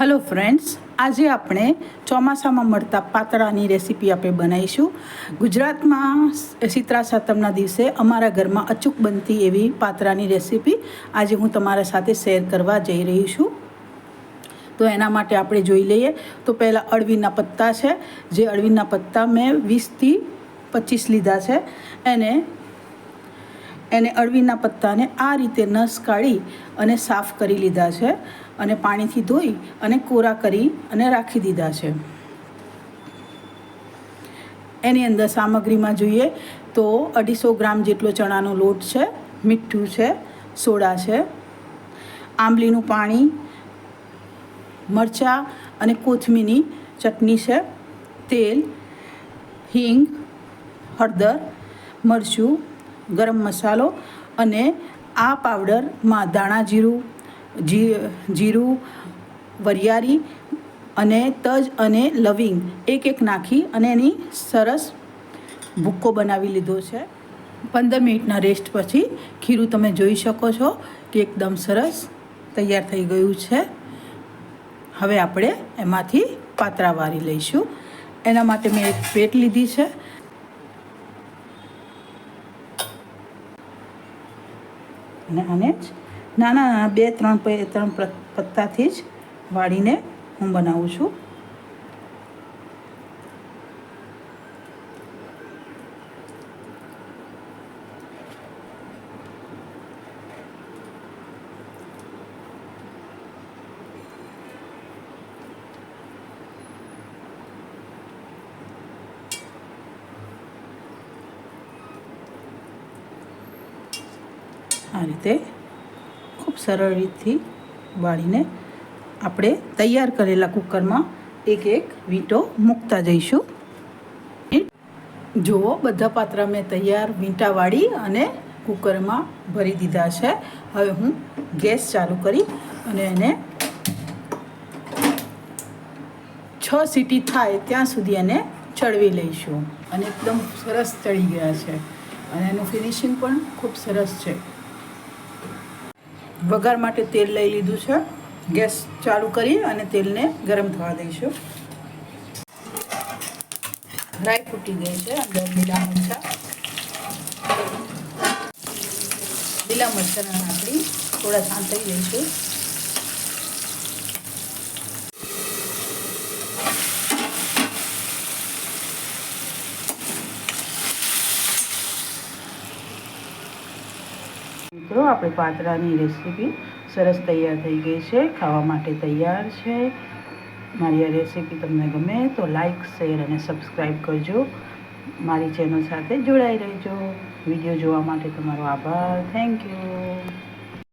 Hello friends આજે આપણે ચોમાસામાં મળતા પાતળાની રેસીપી આપણે બનાવીશું. ગુજરાતમાં શીતળા સાતમના દિવસે અમારા ઘરમાં અચૂક બનતી એવી પાતળાની રેસીપી આજે હું તમારા સાથે શેર કરવા જઈ રહી છું. તો એના માટે આપણે જોઈ લઈએ. તો પહેલાં અળવીના પત્તા છે. જે અળવીના પત્તા મેં વીસથી પચીસ લીધા છે. એને એને અળવીના પત્તાને આ રીતે નસ કાઢી અને સાફ કરી લીધા છે અને પાણીથી ધોઈ અને કોરા કરી અને રાખી દીધા છે. એની અંદર સામગ્રીમાં જોઈએ તો અઢીસો ગ્રામ જેટલો ચણાનો લોટ છે, મીઠું છે, સોડા છે, આંબલીનું પાણી, મરચાં અને કોથમીની ચટણી છે, તેલ, હિંગ, હળદર, મરચું ગરમ મસાલો અને આ પાવડરમાં દાણા જીરું જીરું, વરિયાળી અને તજ અને લવિંગ એક એક નાખી અને એની સરસ ભૂક્કો બનાવી લીધો છે. પંદર મિનિટના રેસ્ટ પછી ખીરું તમે જોઈ શકો છો કે એકદમ સરસ તૈયાર થઈ ગયું છે. હવે આપણે એમાંથી પાતરા વારી લઈશું. એના માટે મેં એક પ્લેટ લીધી છે. અને આને જ નાના બે ત્રણ ત્રણ પત્તાથી જ વાળીને હું બનાવું છું. આ રીતે ખૂબ સરળ રીતથી વાળીને આપણે તૈયાર કરેલા કુકરમાં એક એક વીંટો મૂકતા જઈશું. જુઓ, બધા પાત્ર મેં તૈયાર વીંટા વાળી અને કુકરમાં ભરી દીધા છે. હવે હું ગેસ ચાલુ કરી અને એને છ સીટી થાય ત્યાં સુધી એને ચડવી લઈશું. અને એકદમ સરસ ચડી ગયા છે. અને એનું ફિનિશિંગ પણ ખૂબ સરસ છે. વઘાર માટે તેલ લઈ લીધું છે. ગેસ ચાલુ કરી અને તેલને ગરમ થવા દઈશું. રાઈ ફૂટી ગઈ છે, અંદર લીલા મરચાં. લીલા મરચાંના આપણી થોડા સાંતળી દઈશું મિત્રો, આપણે પાતરાની રેસીપી સરસ તૈયાર થઈ ગઈ છે, ખાવા માટે તૈયાર છે. મારી આ રેસીપી તમને ગમે તો લાઈક, શેર અને સબસ્ક્રાઈબ કરજો. મારી ચેનલ સાથે જોડાઈ રહેજો. વીડિયો જોવા માટે તમારો આભાર. Thank you.